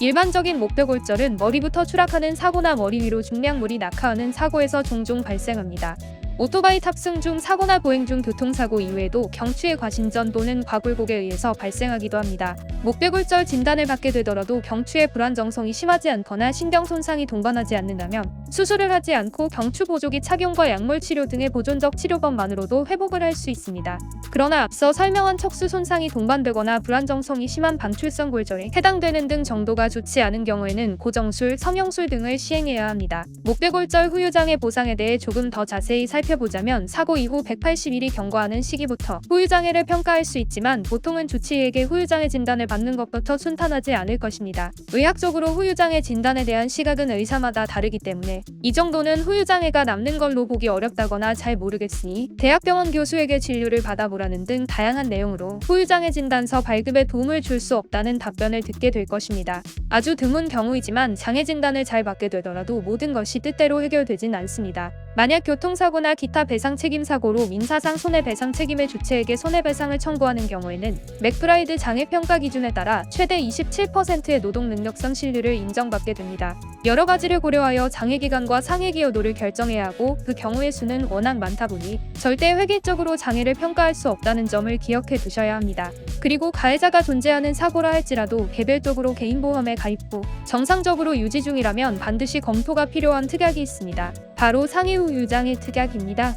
일반적인 목뼈 골절은 머리부터 추락하는 사고나 머리 위로 중량물이 낙하하는 사고에서 종종 발생합니다. 오토바이 탑승 중 사고나 보행 중 교통사고 이외에도 경추의 과신전 또는 과굴곡에 의해서 발생하기도 합니다. 목뼈골절 진단을 받게 되더라도 경추의 불안정성이 심하지 않거나 신경 손상이 동반하지 않는다면 수술을 하지 않고 경추 보조기 착용과 약물 치료 등의 보존적 치료법만으로도 회복을 할 수 있습니다. 그러나 앞서 설명한 척수 손상이 동반되거나 불안정성이 심한 방출성 골절에 해당되는 등 정도가 좋지 않은 경우에는 고정술, 성형술 등을 시행해야 합니다. 목뼈골절 후유장애 보상에 대해 조금 더 자세히 살펴보 자면 사고 이후 180일이 경과하는 시기부터 후유장애를 평가할 수 있지만 보통은 주치의에게 후유장애 진단을 받는 것부터 순탄하지 않을 것입니다. 의학적으로 후유장애 진단에 대한 시각은 의사마다 다르기 때문에 이 정도는 후유장애가 남는 걸로 보기 어렵다거나 잘 모르겠으니 대학병원 교수에게 진료를 받아보라는 등 다양한 내용으로 후유장애 진단서 발급에 도움을 줄 수 없다는 답변을 듣게 될 것입니다. 아주 드문 경우이지만 장애 진단을 잘 받게 되더라도 모든 것이 뜻대로 해결되진 않습니다. 만약 교통사고나 기타 배상 책임 사고로 민사상 손해배상 책임의 주체에게 손해배상을 청구하는 경우에는 맥브라이드 장애평가 기준에 따라 최대 27%의 노동 능력상 신뢰를 인정받게 됩니다. 여러 가지를 고려하여 장애기관과 상해기 여도를 결정해야 하고 그 경우의 수는 워낙 많다 보니 절대 획일적으로 장애를 평가할 수 없다는 점을 기억해 두셔야 합니다. 그리고 가해자가 존재하는 사고라 할지라도 개별적으로 개인보험에 가입 후 정상적으로 유지 중이라면 반드시 검토가 필요한 특약이 있습니다. 바로 상해 후 유장애 특약입니다.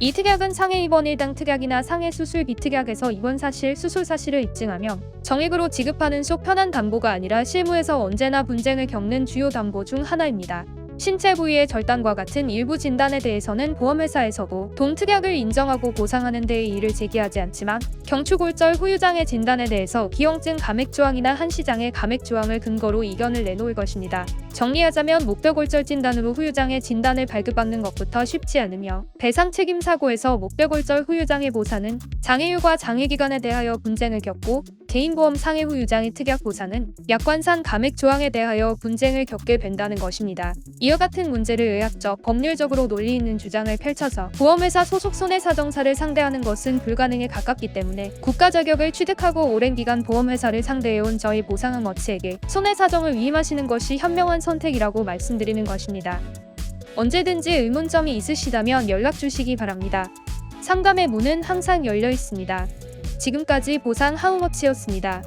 이 특약은 상해 입원 1당 특약이나 상해 수술 비특약에서 입원 사실, 수술 사실을 입증하며 정액으로 지급하는 속 편한 담보가 아니라 실무에서 언제나 분쟁을 겪는 주요 담보 중 하나입니다. 신체 부위의 절단과 같은 일부 진단에 대해서는 보험회사에서도 동특약을 인정하고 보상하는 데에 이를 제기하지 않지만 경추골절 후유장애 진단에 대해서 기형증 감액조항이나 한 시장애 감액조항을 근거로 이견을 내놓을 것입니다. 정리하자면 목뼈골절 진단으로 후유장애 진단을 발급받는 것부터 쉽지 않으며 배상 책임 사고에서 목뼈골절 후유장애 보상은 장애율과 장애기관에 대하여 분쟁을 겪고 개인보험 상해 후 유장의 특약 보상은 약관상 감액 조항에 대하여 분쟁을 겪게 된다는 것입니다. 이와 같은 문제를 의학적, 법률적으로 논리 있는 주장을 펼쳐서 보험회사 소속 손해사정사를 상대하는 것은 불가능에 가깝기 때문에 국가 자격을 취득하고 오랜 기간 보험회사를 상대해온 저희 보상은 어치에게 손해사정을 위임하시는 것이 현명한 선택이라고 말씀드리는 것입니다. 언제든지 의문점이 있으시다면 연락 주시기 바랍니다. 상담의 문은 항상 열려 있습니다. 지금까지 보상 하우머치였습니다.